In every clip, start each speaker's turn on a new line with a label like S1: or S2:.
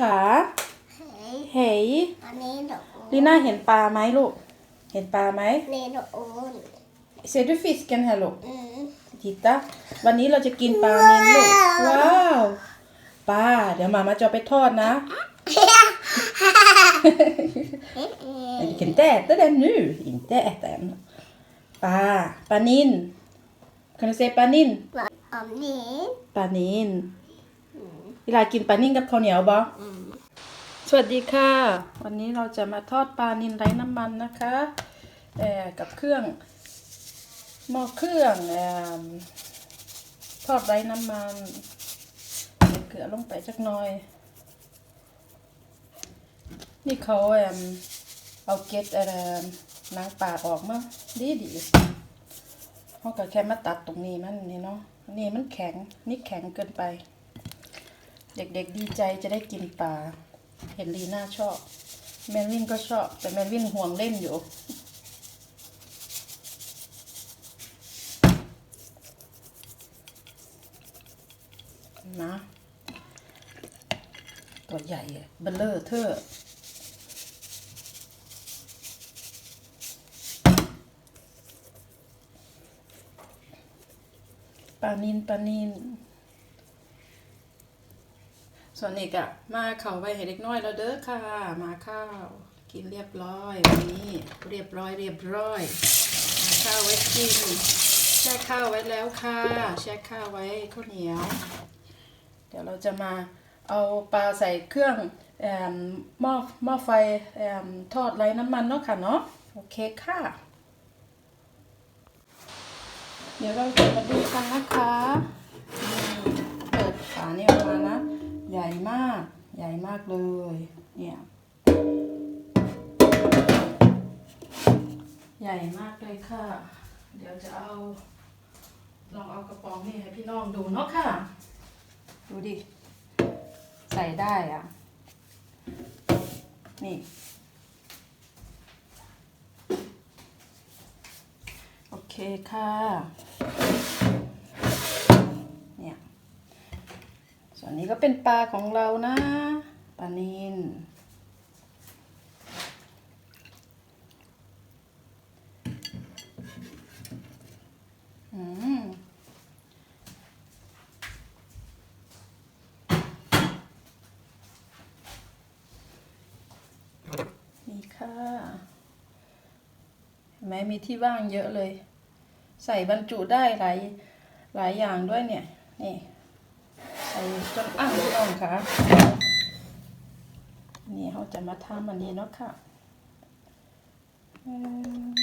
S1: ขา
S2: เฮ้ย
S1: เฮ้ย
S2: อันนี้หนู
S1: ลีน่าเห็นปลาไหมลูก เห็นปลาไหม
S2: นี่หนูอุ่น
S1: Ser du fisken här ลูก
S2: อืม
S1: Titta วันนี้เราจะกินปลาเน้นลูก ว้าวปลาเดี๋ยวมามาจะเอาไปทอดนะ Men du kan inte äta den nu. Inte äta den. ปลาปลานิน Kan du säga ปลานิน
S2: อันนี้
S1: ปลานิน เวลากินปลานินกับข้าวเหนียวบ่
S2: อืม
S1: สวัสดีค่ะ วันนี้เราจะมาทอดปลานินไร้น้ำมันนะคะเอ่อกับเครื่องหม้อเครื่องเอ่อทอดไร้น้ำมันใส่เกลือลงไปจักหน่อย นี่เขาเอ่มเอาเกล็ดอะไรนางปลาออกมาดีดีเขาก็แค่มาตัดตรงนี้มันนี่เนาะนี่มันแข็งนี่แข็งเกินไป เด็กๆดีใจจะได้กินปลา เห็นลีน่าชอบ แมนวินก็ชอบ แต่แมนวินห่วงเล่นอยู่ นะ ตัวใหญ่เบลเลอร์เทอร์ปลานินปลานิน ส่วนนี้ก็มาเข้าไว้ให้เด็กน้อยแล้วเด้อค่ะ มาข้าวกินเรียบร้อยวันนี้เรียบร้อยเรียบร้อยมาข้าวไว้กินแช่ข้าวไว้แล้วค่ะแช่ข้าวไว้ข้าวเหนียว เดี๋ยวเราจะมาเอาปลาใส่เครื่องแอมหม้อหม้อไฟแอมทอดไร้น้ำมันเนาะค่ะเนาะโอเคค่ะ เดี๋ยวเราจะมาดูกันนะคะเปิดฝาเนี่ยออกมานะ ใหญ่มาก ใหญ่มากเลย เนี่ย ใหญ่มากเลยค่ะ เดี๋ยวจะเอาลองเอากระป๋องนี่ให้พี่น้องดูเนาะค่ะ ดูดิ ใส่ได้อะ นี่ โอเคค่ะ ส่วนนี้ก็เป็นปลาของเรานะปลานินอืมนี่ค่ะเห็นไหมมีที่ว่างเยอะเลย ใส่บรรจุได้หลายหลายอย่างด้วยเนี่ย นี่ ส่จนอ่างพี่น้องค่ะ นี่เขาจะมาทำอันนี้เนาะค่ะอืม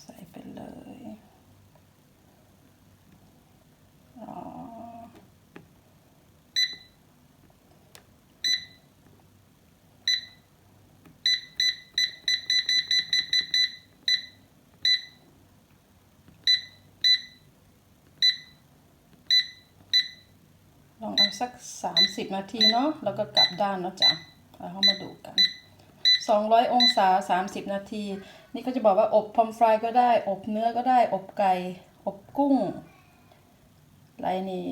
S1: ใส่ไปเลย อ๋อ ลองเอา สักสามสิบนาทีเนาะแล้วก็กลับด้านเนาะจ้ะแล้วเข้ามาดูกันสองร้อยองศาสามสิบนาที นี่ก็จะบอกว่าอบพอมฟรายก็ได้ อบเนื้อก็ได้ อบไก่ อบกุ้งอะไรนี่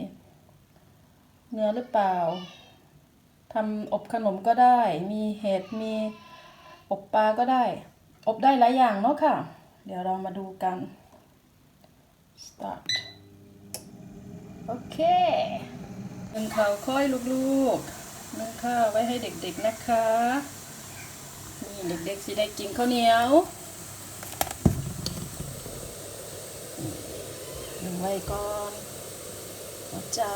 S1: เนื้อหรือเปล่าทำอบขนมก็ได้ มีเห็ด มีอบปลาก็ได้ อบได้หลายอย่างเนาะค่ะ เดี๋ยวเรามาดูกัน start โอเค นึ่งข้าวค่อยลูกๆนึ่งข้าวไว้ให้เด็กๆนะคะ นี่เด็กๆสิได้กินข้าวเหนียวนึ่งไว้ก่อนนะจ้า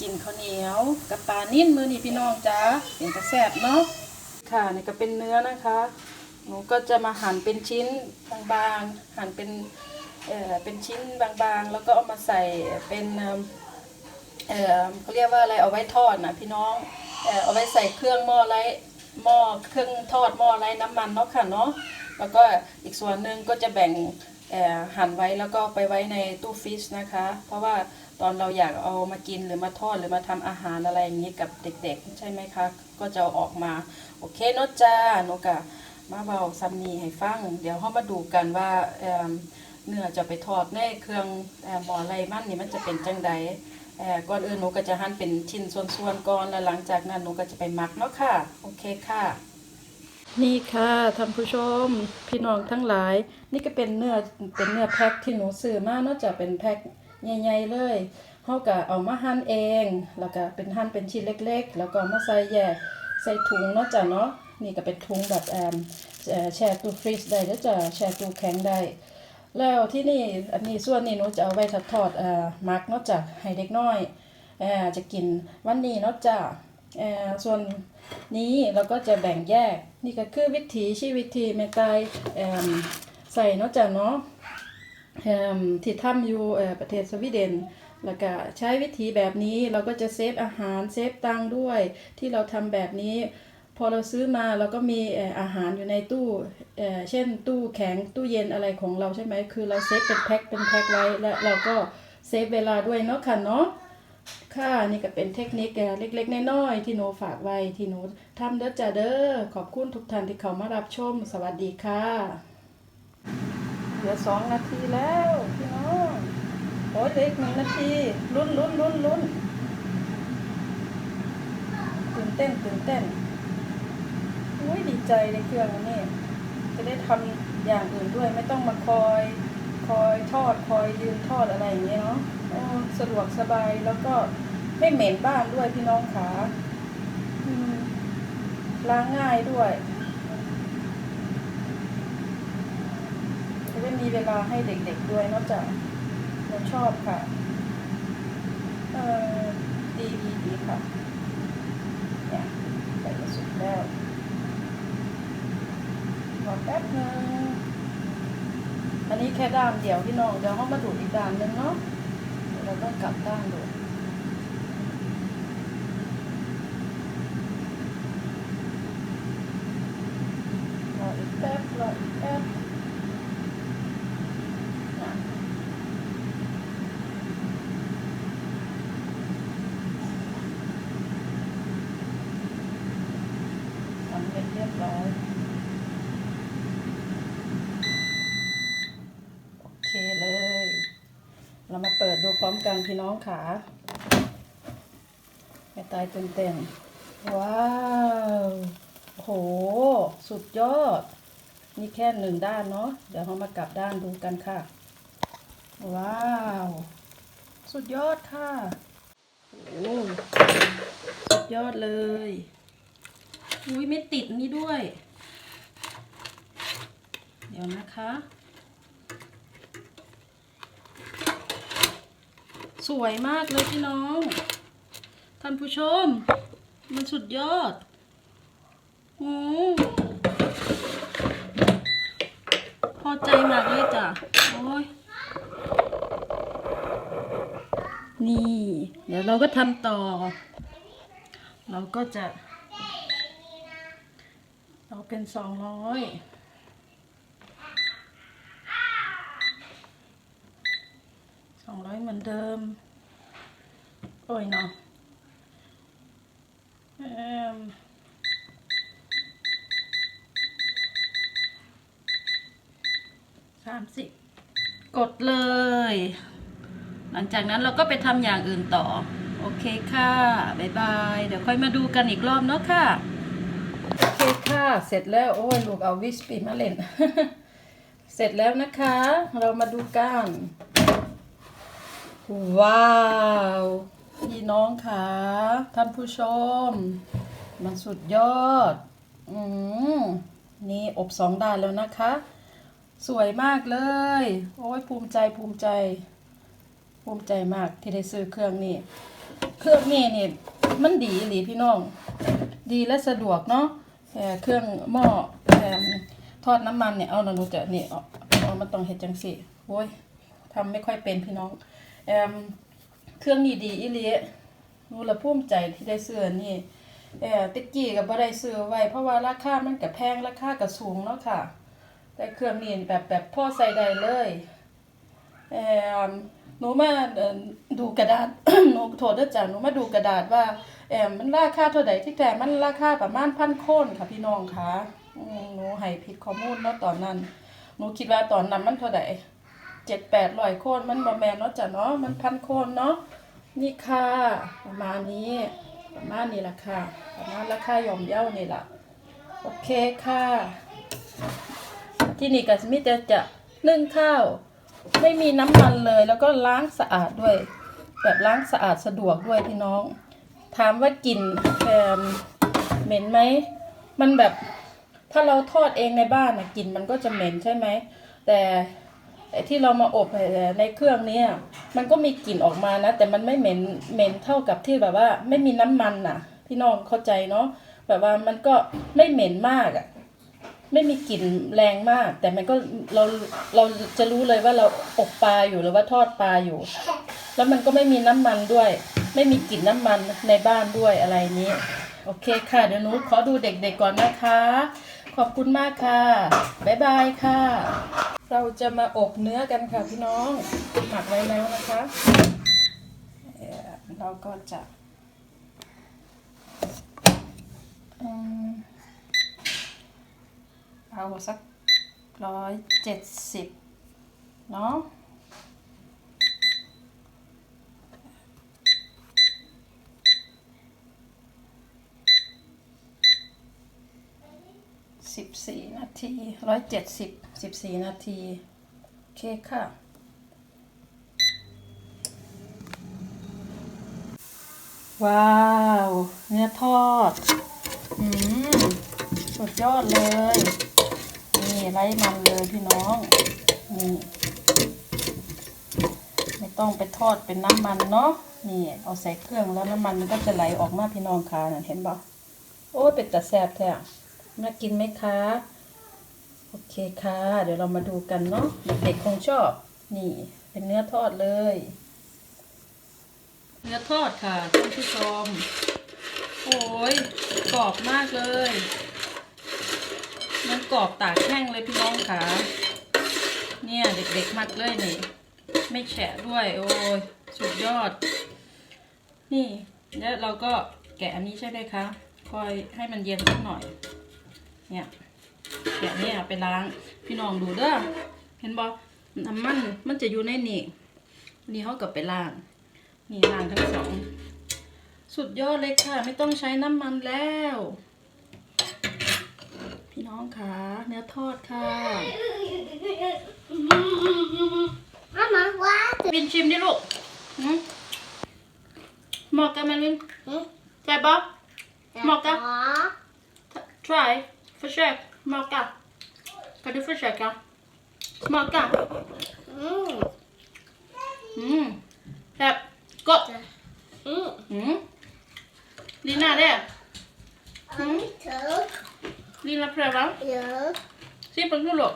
S1: กินข้าวเหนียวกับปลานิ่นมือนี่พี่น้องจ้าเป็นกระแสบเนาะค่ะนี่ก็เป็นเนื้อนะคะ หนูก็จะมาหั่นเป็นชิ้นบางๆหั่นเป็น เออเป็นชิ้นบางๆ แล้วก็เอามาใส่เป็นเออเขาเรียกว่าอะไรเอาไว้ทอดนะพี่น้องเออเอาไว้ใส่เครื่องหม้อไรหม้อเครื่องทอดหม้อไรน้ำมันเนาะค่ะเนาะแล้วก็อีกส่วนหนึ่งก็จะแบ่งเออหั่นไว้แล้วก็ไปไว้ในตู้ฟรีซนะคะ เพราะว่าตอนเราอยากเอามากินหรือมาทอดหรือมาทำอาหารอะไรอย่างนี้กับเด็กๆ ใช่ไหมคะ ก็จะออกมา โอเคเนาะจ้าหนูกะมาเบาซัมนีให้ฟัง เดี๋ยวเรามาดูกันว่า เนื้อจะไปทอดในเครื่องหมอไรมันนี่มันจะเป็นจังใดก่อนอื่นหนูก็จะหั่นเป็นชิ้นส่วนๆก่อนแล้วหลังจากนั้นหนูก็จะไปหมักเนาะค่ะ โอเคค่ะ นี่ค่ะท่านผู้ชมพี่น้องทั้งหลาย นี่ก็เป็นเนื้อเป็นเนื้อแพ็คที่หนูซื้อมาเนาะจะเป็นแพ็คใหญ่ๆเลยเฮาก็เอามาหั่นเอง แล้วก็เป็นหั่นเป็นชิ้นเล็ก ๆ แล้วก็มาใส่แยกใส่ถุงเนาะจ้ะเนาะนี่ก็เป็นถุงแบบแอมแช่ตู้ฟรีซได้แล้วจะแช่ตู้แข็งได้ แล้วที่นี่อันนี้ส่วนนี้หนูจะเอาไว้ทอดทอดเอ่อมักเนาะจ้ะให้เด็กน้อยเอ่อจะกินวันนี้เนาะจ้ะเอ่อส่วนนี้เราก็จะแบ่งแยกนี่ก็คือวิถีชีวิตที่แม่ตายเอิ่มใส่เนาะจ้ะเนาะเอิ่มที่ทำอยู่เอ่อประเทศสวีเดนแล้วก็ใช้วิธีแบบนี้เราก็จะเซฟอาหารเซฟตังค์ด้วย ที่เราทำแบบนี้ พอเราซื้อมาเราก็มีอาหารอยู่ในตู้ เช่นตู้แข็งตู้เย็นอะไรของเราใช่ไหมคือเราเซฟเป็นแพ็คเป็นแพ็คไว้และเราก็เซฟเวลาด้วยเนาะค่ะเนาะค่ะนี่ก็เป็นเทคนิคเอ่เล็กๆน้อยๆที่หนูฝากไว้ที่หนูทำเด้อจ้าเด้อขอบคุณทุกท่านที่เข้ามารับชม สวัสดีค่ะ เหลือสองนาทีแล้วพี่น้องโอ้ยเหลืออีกหนึ่งนาทีลุ้นลุ้นลุ้นลุ้นตื่นเต้นตื่นเต้น ใจในเครื่องนนี้จะได้ทำอย่างอื่นด้วย ไม่ต้องมาคอย คอยทอดคอยยืนทอดอะไรอย่างเงี้ยเนาะโอ้สะดวกสบายแล้วก็ไม่เหม็นบ้านด้วยพี่น้องขาล้างง่ายด้วยจะได้มีเวลาให้เด็กๆด้วยนอกจากเราชอบค่ะ เออดีดีดีค่ะเนี่ยใส่กระสุนแล้ว รอแป๊บนึง อันนี้ แค่ด้านเดียวพี่น้องเดี๋ยวเขามาดูอีกด้านหนึงเนาะเดี๋ยวเราก็กลับด้านดูรออีกแป๊บรออีกแป๊บนะสำเร็จเรียบร้อย โอเคเลย เรา มาเปิดดูพร้อมกันพี่น้องขาไม่ตายเต็มๆว้าวโห สุดยอด นี่แค่หนึ่งด้านเนาะ เดี๋ยวเรามากลับด้านดูกันค่ะ ว้าว สุดยอดค่ะโอ้สุดยอดเลย อุ้ยไม่ติดนี่ด้วย เดี๋ยวนะคะ สวยมากเลยพี่น้อง ท่านผู้ชม มันสุดยอดโอืมพอใจมากเลยจ้ะ โอ้ย นี่ เดี๋ยวเราก็ทำต่อ เราก็จะเอาเป็นสองร้อย องร้อยเหมือนเดิม โอ้ยเนาะเอิ่มสามสิบกดเลย หลังจากนั้นเราก็ไปทำอย่างอื่นต่อ โอเคค่ะ บ๊ายบาย เดี๋ยวค่อยมาดูกันอีกรอบเนาะค่ะ โอเคค่ะ เสร็จแล้ว โอ้ยลูกเอาวิสปีมาเล่น เสร็จแล้วนะคะ เรามาดูกัน ว้าว พี่น้องค่ะท่านผู้ชม มันสุดยอด อืมนี่อบสองด้านแล้วนะคะ สวยมากเลย โอ้ยภูมิใจภูมิใจ ภูมิใจมากที่ได้ซื้อเครื่องนี้ เครื่องนี้นี่มันดีหรือพี่น้อง ดีและสะดวกเนาะเอ่เครื่องหม้อทอดน้ำมันเนี่ย เอาหนูจะนี่เอาเอามันต้องเฮ็ดจังสิโอ้ยทำไม่ค่อยเป็นพี่น้อง เอมเครื่องนี้ดีอีหลีหนูละภูมิใจที่ได้ซื้ออันนี่เอ่อตะกี้ก็บ่ได้ซื้อไว้ เพราะว่าราคามันก็แพงราคาก็สูงเนาะค่ะ แต่เครื่องนี้แบบแบบพ่อใส่ได้เลยเอ่อหนูมาเอ่อดูกระดาษหนูโทษด้อจ้ะหนูมาดูกระดาษว่าเอ่อมันราคาเท่าใดที่แต่มันราคาประมาณพันโคนค่ะพี่น้องค่ะอืมหนูให้ผิดข้อมูลเนาะตอนนั้น หนูคิดว่าตอนนั้นมันเท่าไหร่ เจ็ดแปดร้อยโคนมันบ่แมนเนาะจ้ะเนาะมันพันโคนเนาะนี่ค่ะประมาณนี้ประมาณนี้ละค่ะประมาณราคายอมเย้านี่ละโอเคค่ะ ที่นี่ก็มิแต่จะนึ่งข้าว ไม่มีน้ำมันเลย แล้วก็ล้างสะอาดด้วย แบบล้างสะอาดสะดวกด้วยพี่น้อง ถามว่ากลิ่นแอมเหม็นไหมมันแบบถ้าเราทอดเองในบ้านนะกลิ่นมันก็จะเหม็นใช่ไหมแต่ ที่เรามาอบในเครื่องเนี้ยมันก็มีกลิ่นออกมานะ แต่มันไม่เหม็นเหม็นเท่ากับที่แบบว่า ไม่มีน้ำมันน่ะ พี่น้องเข้าใจเนาะแบบว่ามันก็ไม่เหม็นมากอะไม่มีกลิ่นแรงมาก แต่มันก็เราเราจะรู้เลยว่าเราอบปลาอยู่หรือว่าทอดปลาอยู่ แล้วมันก็ไม่มีน้ำมันด้วย ไม่มีกลิ่นน้ำมันในบ้านด้วยอะไรนี้ โอเคค่ะเดี๋ยวนูขอดูเด็กๆก่อนนะคะ ขอบคุณมากค่ะ บ๊ายบายค่ะ เราจะมาอบเนื้อกันค่ะพี่น้อง หมักไว้แล้วนะคะ เราก็จะเอาสักร้อยเจ็ดสิบเนาะ สิบสี่นาทีร้อยเจ็ดสิบสิบสี่นาทีโอเคค่ะ ว้าว เนื้อทอด อืม สุดยอดเลย นี่ไร้มันเลยพี่น้อง นี่ ไม่ต้องไปทอดเป็นน้ำมันเนาะ นี่ เอาใส่เครื่องแล้วน้ำมันมันก็จะไหลออกมาพี่น้องคะนั่นเห็นบ่โอ้เป็นตาแซ่บแท้ น่ากินไหมคะ โอเคค่ะ เดี๋ยวเรามาดูกันเนาะเด็กๆคงชอบ นี่ เป็นเนื้อทอดเลย เนื้อทอดค่ะท่านผู้ชมโอ้ยกรอบมากเลย มันกรอบตากแห้งเลยพี่น้องค่ะ เนี่ยเด็กๆมักเลยนี่ ไม่แฉะด้วย โอ้ยสุดยอด นี่ แล้วเราก็แกะอันนี้ใช่ไหมคะ คอยให้มันเย็นสักหน่อย เนี่ยแกะเนี่ยไปล้างพี่น้องดูเด้อเห็นบอน้ำมันมันจะอยู่ในนี่นี่เขากับไปล้างนี่ล้างทั้งสองสุดยอดเลยค่ะ ไม่ต้องใช้น้ำมันแล้ว พี่น้องคะเนื้อทอดค่ะ
S2: Mama, what?
S1: วินชิมดิลูกหืมเหมาะกันไหมวิน
S2: Hmm?
S1: ใช่ปะ Mocca.
S2: Mocca.
S1: try försök smaka kan du försöka smaka
S2: Mm.
S1: mm แบบกด
S2: Mm.
S1: อืมลีน่าเด้อืม
S2: Så.
S1: ลีน่าเพลวะ
S2: Ja.
S1: ซิมเป็นลูก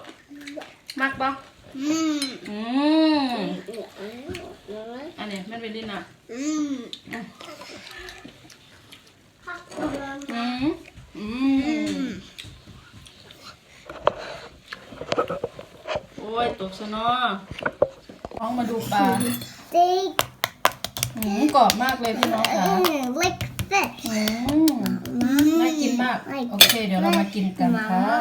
S1: มักปะ
S2: Mm.
S1: อืม
S2: Mm.
S1: อันนี้มันเป็นลีน่า
S2: Mm.
S1: อืมอืม โอ้ยตกซะเนาะน้องมาดูปลา
S2: They
S1: อืมกรอบมากเลยพี่น้องค่ะ
S2: mm, like this.
S1: อืม น่ากินมาก โอเค เดี๋ยวเรามากินกันค่ะ